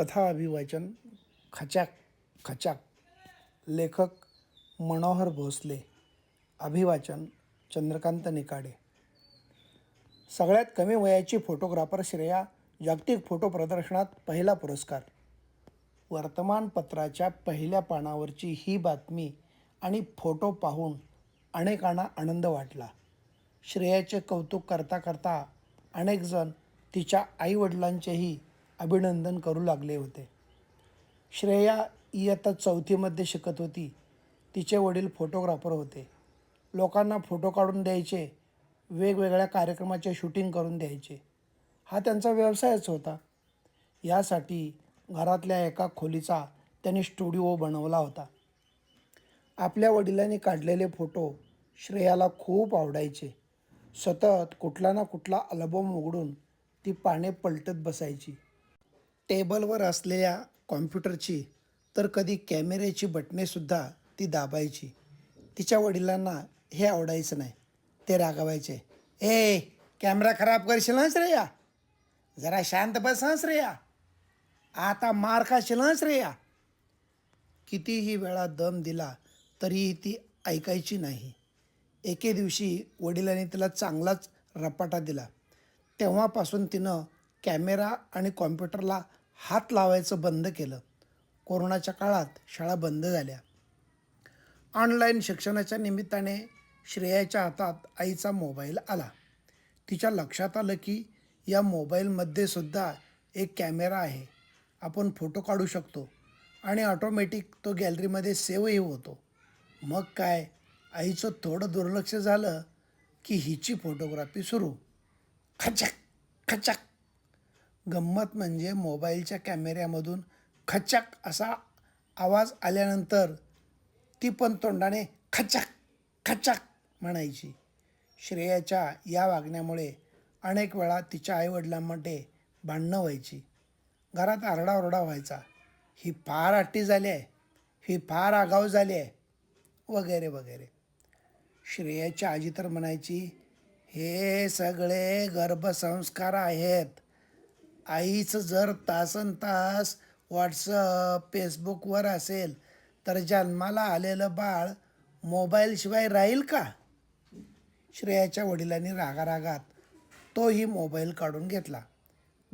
कथा अभिवाचन खचाक खचाक लेखक मनोहर भोसले अभिवाचन चंद्रकांत निकाडे. सगळ्यात कमी वयाची फोटोग्राफर श्रेया जागतिक फोटो प्रदर्शनात पहिला पुरस्कार. वर्तमानपत्राच्या पहिल्या पानावरची ही बातमी आणि फोटो पाहून अनेकांना आनंद वाटला. श्रेयाचे कौतुक करता करता अनेकजण तिच्या आईवडिलांचेही अभिनंदन करू लागले होते. श्रेया इयत्ता चौथीमध्ये शिकत होती. तिचे वडील फोटोग्राफर होते. लोकांना फोटो काढून द्यायचे वेगवेगळ्या कार्यक्रमाचे शूटिंग करून द्यायचे. हा त्यांचा व्यवसायच होता. यासाठी घरातल्या एका खोलीचा त्यांनी स्टुडिओ बनवला होता. आपल्या वडिलांनी काढलेले फोटो श्रेयाला खूप आवडायचे. सतत कुठला ना कुठला अल्बम उघडून ती पाने पलटत बसायची. टेबलवर असलेल्या कॉम्प्युटरची तर कधी कॅमेऱ्याची बटणेसुद्धा ती दाबायची. तिच्या वडिलांना हे आवडायचं नाही. ते रागवायचे ए कॅमेरा खराब करशील ना श्रेया? जरा शांत बस हं श्रेया. आता मार खाशील ना श्रेया. कितीही वेळा दम दिला तरीही ती ऐकायची नाही. एके दिवशी वडिलांनी तिला चांगलाच रपाटा दिला. तेव्हापासून तिनं कॅमेरा आणि कॉम्प्युटरला हात लावायचं बंद केलं. कोरोनाच्या काळात शाळा बंद झाल्या. ऑनलाईन शिक्षणाच्या निमित्ताने श्रेयाच्या हातात आईचा मोबाईल आला. तिच्या लक्षात आलं की या मोबाईलमध्ये सुद्धा एक कॅमेरा आहे. आपण फोटो काढू शकतो आणि ऑटोमॅटिक तो गॅलरीमध्ये सेवही होतो. मग काय? आईचं थोडं दुर्लक्ष झालं की हिची फोटोग्राफी सुरू. खचक खचक. गंमत म्हणजे मोबाईलच्या कॅमेऱ्यामधून खचक असा आवाज आल्यानंतर ती पण तोंडाने खचक खचक म्हणायची. श्रेयाच्या या वागण्यामुळे अनेक वेळा तिच्या आईवडिलांमध्ये भांडणं व्हायची. घरात आरडाओरडा व्हायचा. ही फार अट्टी झाली आहे. ही फार आगाऊ झाली आहे. वगैरे वगैरे. श्रेयाची आजी तर म्हणायची हे सगळे गर्भसंस्कार आहेत. आईचं जर तासन तास व्हॉट्सअप फेसबुकवर असेल तर जन्माला आलेलं बाळ मोबाईलशिवाय राहील का? श्रेयाच्या वडिलांनी रागारागात तोही मोबाईल काढून घेतला.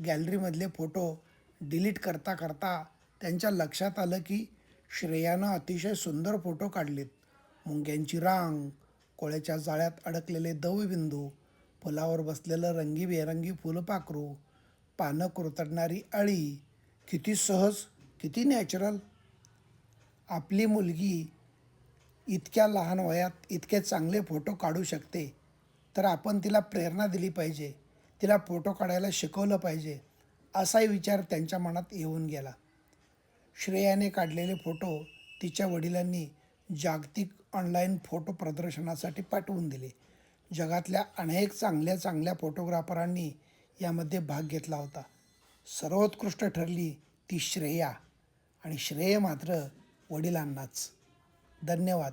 गॅलरीमधले फोटो डिलीट करता करता त्यांच्या लक्षात आलं की श्रेयानं अतिशय सुंदर फोटो काढलेत. मुंग्यांची रांग कोळ्याच्या जाळ्यात अडकलेले दवबिंदू फुलावर बसलेलं रंगीबेरंगी फुलपाखरू पानं कुरतडणारी अळी किती सहज किती नॅचरल आपली मुलगी इतक्या लहान वयात इतके चांगले फोटो काढू शकते तर आपण तिला प्रेरणा दिली पाहिजे तिला फोटो काढायला शिकवलं पाहिजे असाही विचार त्यांच्या मनात येऊन गेला. श्रेयाने काढलेले फोटो तिच्या वडिलांनी जागतिक ऑनलाईन फोटो प्रदर्शनासाठी पाठवून दिले. जगातल्या अनेक चांगल्या चांगल्या फोटोग्राफरांनी यामध्ये भाग घेतला होता. सर्वोत्कृष्ट ठरली ती श्रेया आणि श्रेय मात्र वडिलांनाच. धन्यवाद.